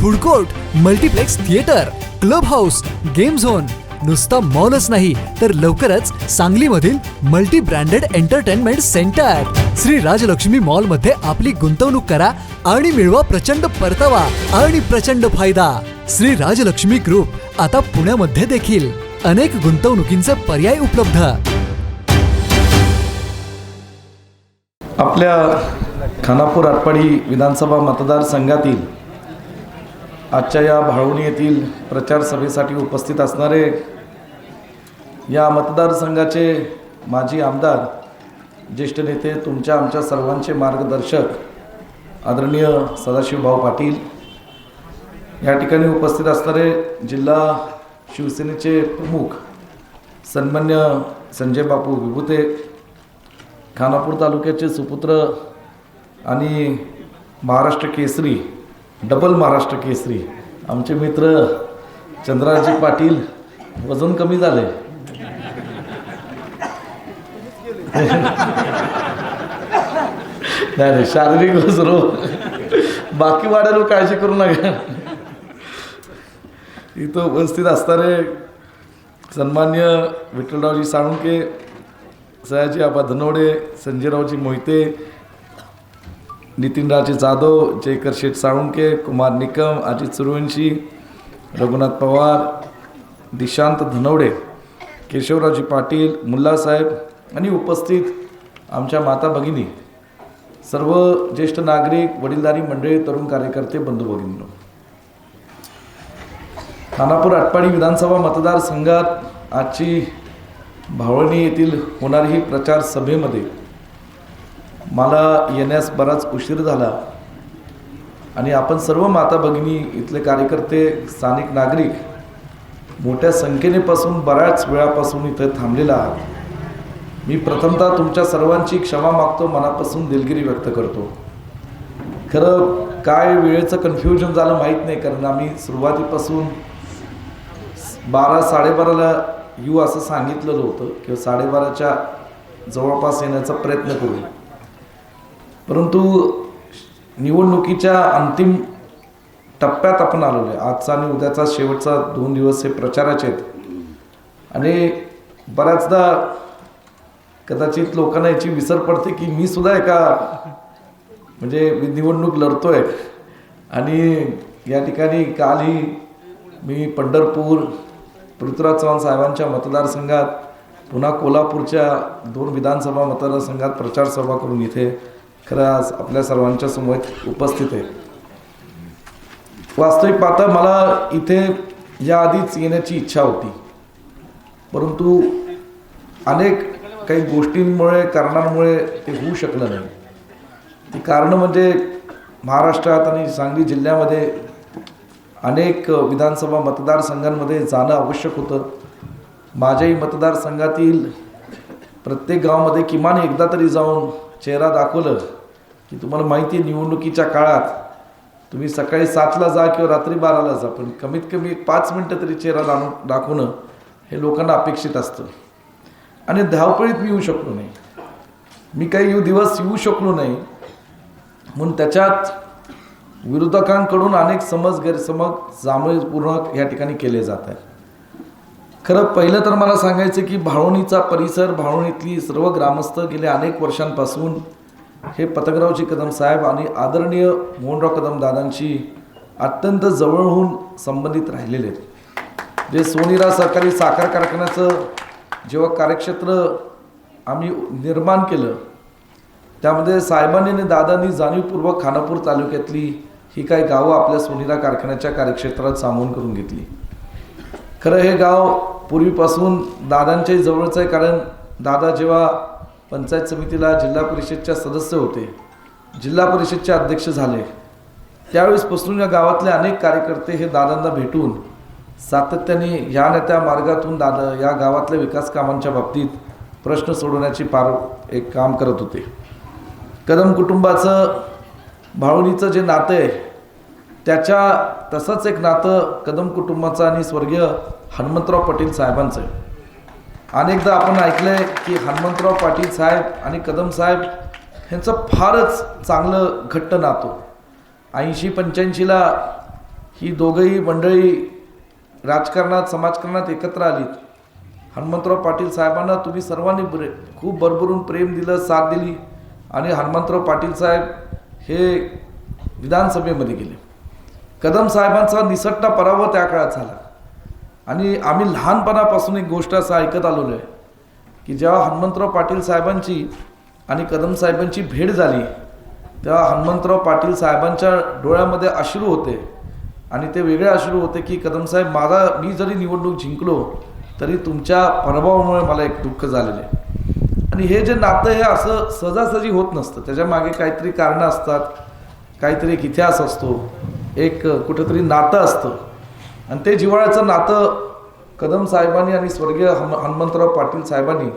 food court multiplex theatre club house game zone. नुसता मॉलच नाही तर लवकरच सांगलीमधील multi branded entertainment centre. Shri Rajalakshmi मॉलमध्ये आपली गुंतवणूक करा आणि मिळवा प्रचंड परतावा आणि प्रचंड फायदा. श्री राजलक्ष्मी ग्रुप आता पुण्यामध्ये देखील अनेक गुंतवणुकींचे पर्याय उपलब्ध. आपल्या खानापूर आटपाडी विधानसभा मतदारसंघातील आजच्या या भाळवणी येथील प्रचार सभेसाठी उपस्थित असणारे या मतदारसंघाचे माजी आमदार ज्येष्ठ नेते तुमच्या आमच्या सर्वांचे मार्गदर्शक आदरणीय सदाशिवभाऊ पाटील या ठिकाणी उपस्थित असणारे जिल्हा शिवसेनेचे प्रमुख सन्मान्य संजय बापू विभूते खानापूर तालुक्याचे सुपुत्र आणि महाराष्ट्र केसरी डबल महाराष्ट्र केसरी. आमचे मित्र चंद्राजी पाटील वजन कमी झाले. नाही नाही शारीरिक वजन हो. बाकी वाड्यावर काळजी करू नका. इथं उपस्थित असणारे सन्मान्य विठ्ठलरावजी साळुंके सयाजी आबा धनवडे संजयरावजी मोहिते नितीनराजे जाधव जयकर शेठ साळुंके कुमार निकम अजित सूर्यवंशी रघुनाथ पवार दिशांत धनवडे केशवरावजी पाटील मुल्लासाहेब आणि उपस्थित आमच्या माता भगिनी सर्व ज्येष्ठ नागरिक वडीलधारी मंडळी तरुण कार्यकर्ते बंधू भगिनींनो. खानापूर आटपाडी विधानसभा मतदारसंघात आजची भावळणी येथील होणारी ही प्रचार सभेमध्ये मला येण्यास बराच उशीर झाला. आणि आपण सर्व माता भगिनी इथले कार्यकर्ते स्थानिक नागरिक मोठ्या संख्येनेपासून बऱ्याच वेळापासून इथं थांबलेला आहात. मी प्रथमतः तुमच्या सर्वांची क्षमा मागतो मनापासून दिलगिरी व्यक्त करतो. खरं काय वेळेचं कन्फ्युजन झालं माहीत नाही कारण आम्ही सुरुवातीपासून बारा साडेबाराला येऊ असं सांगितलेलं होतं किंवा साडेबाराच्या जवळपास येण्याचा प्रयत्न करू. परंतु निवडणुकीच्या अंतिम टप्प्यात आपण आलेलो आहे. आजचा आणि उद्याचा शेवटचा दोन दिवस हे प्रचाराचे आहेत. आणि बऱ्याचदा कदाचित लोकांना याची विसर पडते की मी सुद्धा एका म्हणजे मी निवडणूक लढतोय. आणि या ठिकाणी कालही मी पंढरपूर पृथ्वीराज चव्हाण साहेबांच्या मतदारसंघात पुन्हा कोल्हापूरच्या दोन विधानसभा मतदारसंघात प्रचारसभा करून इथे खरं आज आपल्या सर्वांच्या समोर उपस्थित आहे. वास्तविक पाहता मला इथे याआधीच येण्याची इच्छा होती. परंतु अनेक काही गोष्टींमुळे कारणांमुळे ते होऊ शकलं नाही. ती कारणं म्हणजे महाराष्ट्रात आणि सांगली जिल्ह्यामध्ये अनेक विधानसभा मतदारसंघांमध्ये जाणं आवश्यक होतं. माझ्याही मतदारसंघातील प्रत्येक गावामध्ये किमान एकदा तरी जाऊन चेहरा दाखवलं की तुम्हाला माहिती आहे निवडणुकीच्या काळात तुम्ही सकाळी सातला जा किंवा रात्री बाराला जा पण कमीत कमी पाच मिनटं तरी चेहरा दाणू दाखवणं हे लोकांना अपेक्षित असतं. आणि धावपळीत मी येऊ शकलो नाही. मी काही येऊ दिवस येऊ शकलो नाही. म्हणून त्याच्यात विरोधकांकडून अनेक समज गैरसमज जांभळपूर्वक या ठिकाणी केले जात आहेत. खरं पहिलं तर मला सांगायचं की भाळवणीचा परिसर भाळवणीतली सर्व ग्रामस्थ गेल्या अनेक वर्षांपासून हे पतंगरावजी कदम साहेब आणि आदरणीय मोहनराव कदम दादांशी अत्यंत जवळहून संबंधित राहिलेले आहेत. जे सोनीरा सहकारी साखर कारखान्याचं जेव्हा कार्यक्षेत्र आम्ही निर्माण केलं त्यामध्ये साहेबांनी आणि दादांनी जाणीवपूर्वक खानापूर तालुक्यातली ही काही गावं आपल्या सोनीरा कारखान्याच्या कार्यक्षेत्रात सामावून करून घेतली. खरं हे गाव पूर्वीपासून दादांच्याही जवळचं आहे कारण दादा जेव्हा पंचायत समितीला जिल्हा परिषदच्या सदस्य होते. जिल्हा परिषदचे अध्यक्ष झाले. त्यावेळेस पसरून या गावातले अनेक कार्यकर्ते हे दादांना भेटून सातत्याने ह्या नेत्या त्या मार्गातून दादा या गावातल्या विकास कामांच्या बाबतीत प्रश्न सोडवण्याची पार एक काम करत होते. कदम कुटुंबाचं भावणीचं जे नातं आहे त्याच्या तसंच एक नातं कदम कुटुंबाचं आणि स्वर्गीय हनुमंतराव पाटील साहेबांचं आहे. अनेकदा आपण ऐकलंय की हनुमंतराव पाटील साहेब आणि कदम साहेब ह्यांचं फारच चांगलं घट्ट नातो. ऐंशी पंच्याऐंशीला ही दोघंही मंडळी राजकारणात समाजकारणात एकत्र आलीत हनुमंतराव पाटील साहेबांना तुम्ही सर्वांनी ब्रे खूप भरभरून प्रेम दिलं साथ दिली आणि हनुमंतराव पाटील साहेब हे विधानसभेमध्ये गेले. कदम साहेबांचा निसट्टा पराभव त्या काळात झाला. आणि आम्ही लहानपणापासून एक गोष्ट असं ऐकत आलेलो आहे की जेव्हा हनुमंतराव पाटील साहेबांची आणि कदम साहेबांची भेट झाली तेव्हा हनुमंतराव पाटील साहेबांच्या डोळ्यामध्ये अश्रू होते आणि ते वेगळे अश्रू होते की कदम साहेब माझा मी जरी निवडणूक जिंकलो तरी तुमच्या पराभवामुळे मला एक दुःख झालेलं आहे. आणि हे जे नातं हे असं सहजासहजी होत नसतं. त्याच्यामागे काहीतरी कारणं असतात काहीतरी एक इतिहास असतो एक कुठंतरी नातं असतं. आणि ते जिव्हाळ्याचं नातं कदम साहेबांनी आणि स्वर्गीय हनु हनुमंतराव पाटील साहेबांनी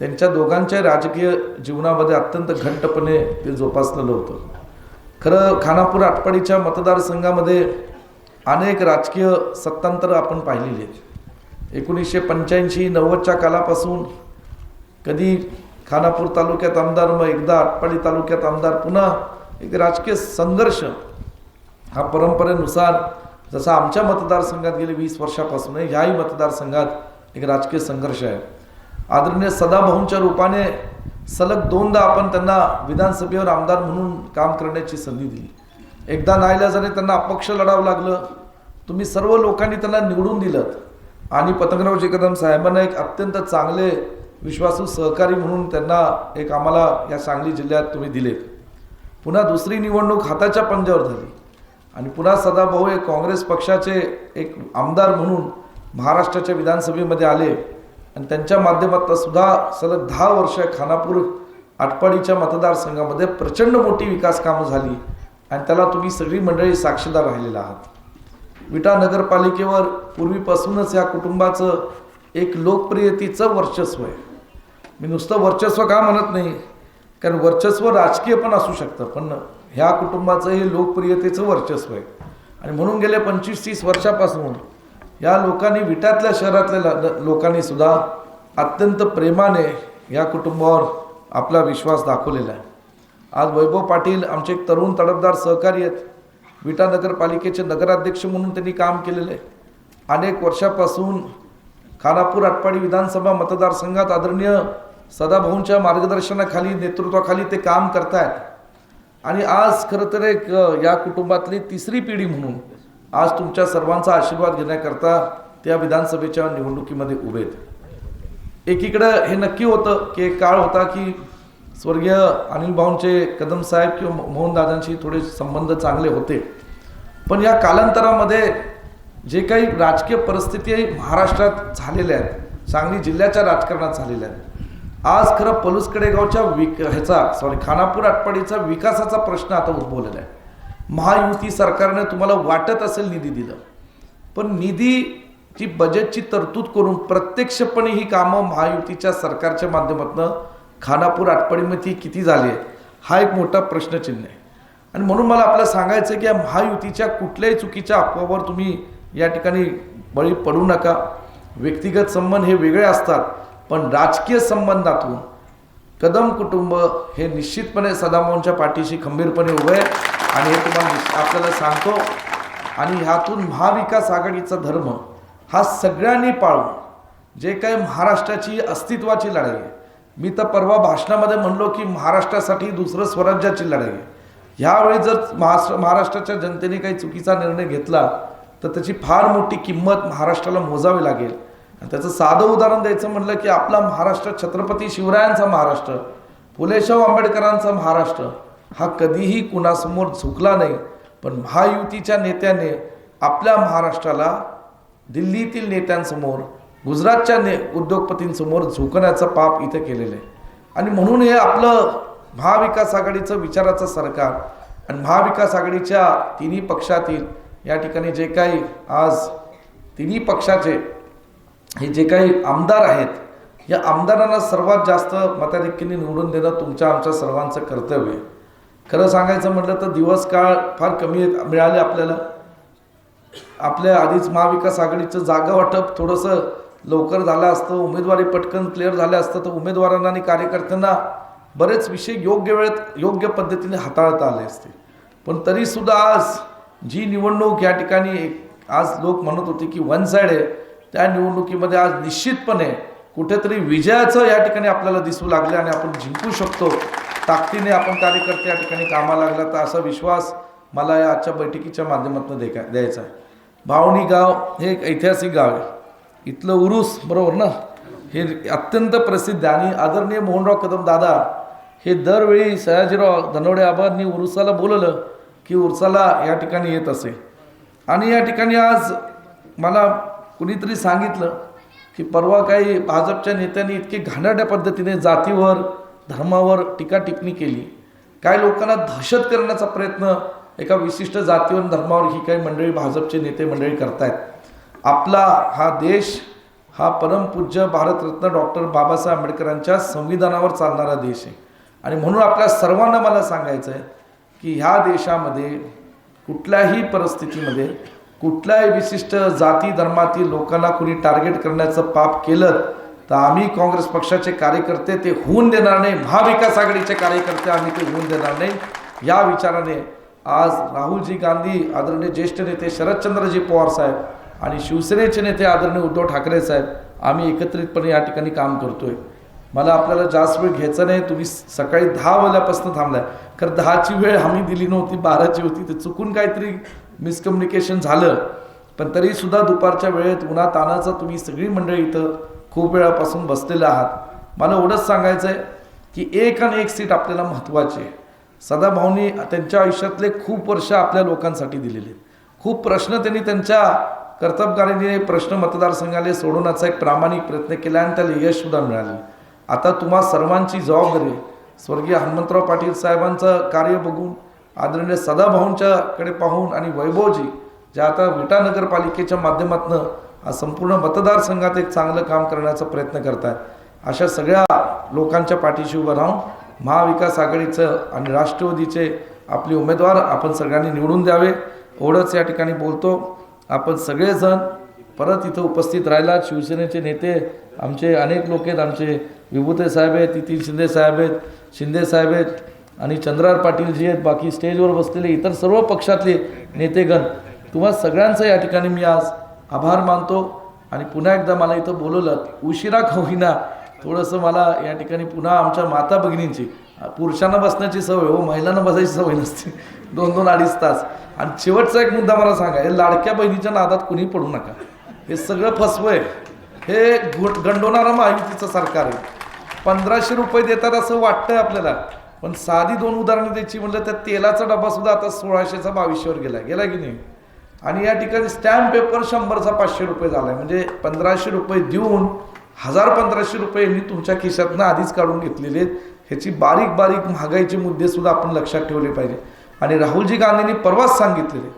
त्यांच्या दोघांच्या राजकीय जीवनामध्ये अत्यंत घट्टपणे ते जोपासलेलं होतं. खरं खानापूर आटपाडीच्या मतदारसंघामध्ये अनेक राजकीय सत्तांतर आपण पाहिलेली आहेत. एकोणीसशे पंच्याऐंशी नव्वदच्या कालापासून कधी खानापूर तालुक्यात आमदार मग एकदा आटपाडी तालुक्यात आमदार पुन्हा एक राजकीय संघर्ष हा परंपरेनुसार जसं आमच्या मतदारसंघात गेले वीस वर्षापासून ह्याही मतदारसंघात एक राजकीय संघर्ष आहे. आदरणीय सदाभाऊंच्या रूपाने सलग दोनदा आपण त्यांना विधानसभेवर आमदार म्हणून काम करण्याची संधी दिली. एकदा नाईलाजाने त्यांना अपक्ष लढावं लागलं. तुम्ही सर्व लोकांनी त्यांना निवडून दिलं. आणि पतंगरावजी कदम साहेबांना एक अत्यंत चांगले विश्वासू सहकारी म्हणून त्यांना एक आम्हाला या सांगली जिल्ह्यात तुम्ही दिलेत. पुन्हा दुसरी निवडणूक हाताच्या पंजावर झाली. आणि पुन्हा सदाभाऊ हे काँग्रेस पक्षाचे एक आमदार म्हणून महाराष्ट्राच्या विधानसभेमध्ये आले. आणि त्यांच्या माध्यमातून सुद्धा सलग दहा वर्ष खानापूर आटपाडीच्या मतदारसंघामध्ये प्रचंड मोठी विकास कामं झाली. आणि त्याला तुम्ही सगळी मंडळी साक्षीदार राहिलेला आहात. विटा नगरपालिकेवर पूर्वीपासूनच या कुटुंबाचं एक लोकप्रियतेचं वर्चस्व आहे. मी नुसतं वर्चस्व का म्हणत नाही? कारण वर्चस्व राजकीय पण असू शकतं पण ह्या कुटुंबाचं हे लोकप्रियतेचं वर्चस्व आहे. आणि म्हणून गेले पंचवीस तीस वर्षापासून या लोकांनी विटातल्या शहरातल्या लोकांनी सुद्धा अत्यंत प्रेमाने या कुटुंबावर आपला विश्वास दाखवलेला आहे. आज वैभव पाटील आमचे एक तरुण तडफदार सहकारी आहेत. विटा नगरपालिकेचे नगराध्यक्ष म्हणून त्यांनी काम केलेलं आहे. अनेक वर्षापासून खानापूर आटपाडी विधानसभा मतदारसंघात आदरणीय सदाभाऊंच्या मार्गदर्शनाखाली नेतृत्वाखाली ते काम करतायत. आणि आज खरं तर एक या कुटुंबातली तिसरी पिढी म्हणून आज तुमच्या सर्वांचा आशीर्वाद घेण्याकरता त्या विधानसभेच्या निवडणुकीमध्ये उभे आहेत. एकीकडं हे नक्की होतं की एक काळ होता की स्वर्गीय अनिल भाऊंचे कदम साहेब किंवा मोहनदादांशी थोडे संबंध चांगले होते. पण या कालांतरामध्ये जे काही राजकीय परिस्थिती महाराष्ट्रात झालेल्या आहेत सांगली जिल्ह्याच्या राजकारणात झालेल्या आहेत आज खरं पलूस कडेगावच्या विक ह्याचा सॉरी खानापूर आटपाडीचा विकासाचा प्रश्न आता उद्भवलेला आहे. महायुती सरकारने तुम्हाला वाटत असेल निधी दिलं पण निधीची बजेटची तरतूद करून प्रत्यक्षपणे ही कामं महायुतीच्या सरकारच्या माध्यमातून खानापूर आटपाडीमध्ये किती झाली आहेत हा एक मोठा प्रश्नचिन्ह आहे. आणि म्हणून मला आपल्याला सांगायचं की या महायुतीच्या कुठल्याही चुकीच्या अफवावर तुम्ही या ठिकाणी बळी पडू नका. व्यक्तिगत संबंध हे वेगळे असतात. पण राजकीय संबंधातून कदम कुटुंब हे निश्चितपणे सदामोहनच्या पाठीशी खंबीरपणे उभे आहे आणि हे तुम्हाला आपल्याला सांगतो आणि ह्यातून महाविकास आघाडीचा धर्म हा सगळ्यांनी पाळून जे काही महाराष्ट्राची अस्तित्वाची लढाई आहे मी तर परवा भाषणामध्ये म्हणलो की महाराष्ट्रासाठी दुसरं स्वराज्याची लढाई आहे. ह्यावेळी जर महाराष्ट्र महाराष्ट्राच्या जनतेने काही चुकीचा निर्णय घेतला तर त्याची फार मोठी किंमत महाराष्ट्राला मोजावी लागेल. त्याचं साधं उदाहरण द्यायचं म्हणलं की आपला महाराष्ट्र छत्रपती शिवरायांचा महाराष्ट्र फुलेशाह आंबेडकरांचा महाराष्ट्र हा कधीही कुणासमोर झुकला नाही. पण महायुतीच्या नेत्याने आपल्या महाराष्ट्राला दिल्लीतील नेत्यांसमोर गुजरातच्या ने उद्योगपतींसमोर झुकण्याचं पाप इथं केलेलं आहे. आणि म्हणून हे आपलं महाविकास आघाडीचं विचाराचं सरकार आणि महाविकास आघाडीच्या तिन्ही पक्षातील या ठिकाणी जे काही आज तिन्ही पक्षाचे हे जे काही आमदार आहेत या आमदारांना सर्वात जास्त मताधिक्याने निवडून देणं तुमच्या आमच्या सर्वांचं कर्तव्य आहे. खरं सांगायचं म्हटलं तर दिवस काळ फार कमी मिळाले आपल्याला. आपल्या आधीच महाविकास आघाडीचं जागा वाटप थोडंसं लवकर झालं असतं उमेदवारी पटकन क्लिअर झालं असतं तर उमेदवारांना आणि कार्यकर्त्यांना बरेच विषय योग्य वेळेत योग्य पद्धतीने हाताळता आले असते. पण तरीसुद्धा आज जी निवडणूक या ठिकाणी आज लोक म्हणत होते की वन साईड आहे त्या निवडणुकीमध्ये आज निश्चितपणे कुठेतरी विजयाचं या ठिकाणी आपल्याला दिसू लागलं आणि आपण जिंकू शकतो. ताकदीने आपण कार्यकर्ते या ठिकाणी कामाला लागला तर असा विश्वास मला या आजच्या बैठकीच्या माध्यमातून द्यायचा द्यायचा आहे. भावणी गाव हे एक ऐतिहासिक गाव आहे. इथलं उरूस बरोबर ना? हे अत्यंत प्रसिद्ध आहे. आणि आदरणीय मोहनराव कदम दादा हे दरवेळी सयाजीराव धनवडे आबांनी उरुसाला बोलवलं की उरसाला या ठिकाणी येत असे. आणि या ठिकाणी आज मला कुणीतरी सांगितलं की परवा काही भाजपच्या नेत्यांनी इतकी घाणाट्या पद्धतीने जातीवर धर्मावर टीका टिप्पणी केली. काही लोकांना दहशत करण्याचा प्रयत्न एका विशिष्ट जातीवर धर्मावर ही काही मंडळी भाजपचे नेते मंडळी करतायत. आपला हा देश हा परमपूज्य भारतरत्न डॉक्टर बाबासाहेब आंबेडकरांच्या संविधानावर चालणारा देश आहे. आणि म्हणून आपल्या सर्वांना मला सांगायचं आहे की ह्या देशामध्ये कुठल्याही परिस्थितीमध्ये कुठल्याही विशिष्ट जाती धर्मातील लोकांना कुणी टार्गेट करण्याचं पाप केलं तर आम्ही काँग्रेस पक्षाचे कार्यकर्ते ते होऊन देणार नाही. महाविकास आघाडीचे कार्यकर्ते आम्ही ते होऊन देणार नाही. या विचाराने आज राहुलजी गांधी आदरणीय ज्येष्ठ नेते शरदचंद्रजी पवार साहेब आणि शिवसेनेचे नेते आदरणीय उद्धव ठाकरे साहेब आम्ही एकत्रितपणे या ठिकाणी काम करतोय. मला आपल्याला जास्त वेळ घ्यायचा नाही. तुम्ही सकाळी दहा वाजल्यापासून थांबलाय. कारण दहाची वेळ आम्ही दिली नव्हती बाराची होती. ते चुकून काहीतरी मिसकम्युनिकेशन झालं पण तरी सुद्धा दुपारच्या वेळेत उन्हा तानाचं तुम्ही सगळी मंडळी इथं खूप वेळापासून बसलेले आहात. मला एवढंच सांगायचं आहे की एक आणि एक सीट आपल्याला महत्त्वाची आहे. सदाभाऊंनी त्यांच्या आयुष्यातले खूप वर्ष आपल्या लोकांसाठी दिलेले खूप प्रश्न त्यांनी त्यांच्या कर्तबगारीने प्रश्न मतदारसंघाला सोडवण्याचा एक प्रामाणिक प्रयत्न केला आणि त्याला यशसुद्धा मिळाले. आता तुम्हा सर्वांची जबाबदारी स्वर्गीय हनुमंतराव पाटील साहेबांचं कार्य बघून आदरणीय सदाभाऊंच्याकडे पाहून आणि वैभवजी जे आता विटा नगरपालिकेच्या माध्यमातून हा संपूर्ण मतदारसंघात एक चांगलं काम करण्याचा प्रयत्न करत आहेत अशा सगळ्या लोकांच्या पाठीशी उभं राहून महाविकास आघाडीचं आणि राष्ट्रवादीचे आपले उमेदवार आपण सगळ्यांनी निवडून द्यावे एवढंच या ठिकाणी बोलतो. आपण सगळेजण परत इथं उपस्थित राहिला. शिवसेनेचे नेते आमचे अनेक लोक आहेत. आमचे विभूते साहेब आहेत नितीन शिंदे साहेब आहेत शिंदे साहेब आहेत आणि चंद्रार पाटील जी आहेत बाकी स्टेजवर बसलेले इतर सर्व पक्षातले नेतेगण तुम्हा सगळ्यांचं या ठिकाणी मी आज आभार मानतो. आणि पुन्हा एकदा मला इथं बोलवलं उशिरा का थोडंसं मला या ठिकाणी पुन्हा आमच्या माता भगिनींची पुरुषांना बसण्याची सवय हो महिलांना बसायची सवय नसते. दोन दोन अडीच तास. आणि शेवटचा एक मुद्दा मला सांगा हे लाडक्या बहिणीच्या नादात कुणी पडू नका. हे सगळं फसवं आहे हे घोट गंडवणारं महायुतीचं सरकार आहे. पंधराशे रुपये देतात असं वाटतंय आपल्याला. पण साधी दोन उदाहरणं द्यायची म्हटलं तर तेलाचा डबा सुद्धा आता सोळाशेचा बावीसशेवर गेला गेला की नाही? आणि या ठिकाणी स्टॅम्प पेपर शंभरचा पाचशे रुपये झालाय. म्हणजे पंधराशे रुपये देऊन हजार पंधराशे रुपये यांनी तुमच्या खिशातनं आधीच काढून घेतलेले आहेत. ह्याची बारीक बारीक महागाईचे मुद्दे सुद्धा आपण लक्षात ठेवले पाहिजे. आणि राहुलजी गांधींनी परवाच सांगितलेले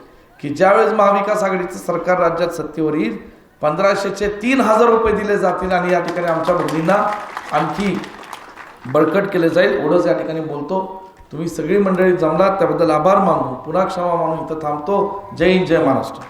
की ज्यावेळेस महाविकास आघाडीचं सरकार राज्यात सत्तेवर येईल पंधराशेचे तीन हजार रुपये दिले जातील आणि या ठिकाणी आमच्या मुलींना आणखी बळकट केले जाईल. एवढंच या ठिकाणी बोलतो. तुम्ही सगळी मंडळी जमलात त्याबद्दल आभार मानू. पुन्हा क्षमा मानू. इथं थांबतो. जय हिंद जय महाराष्ट्र.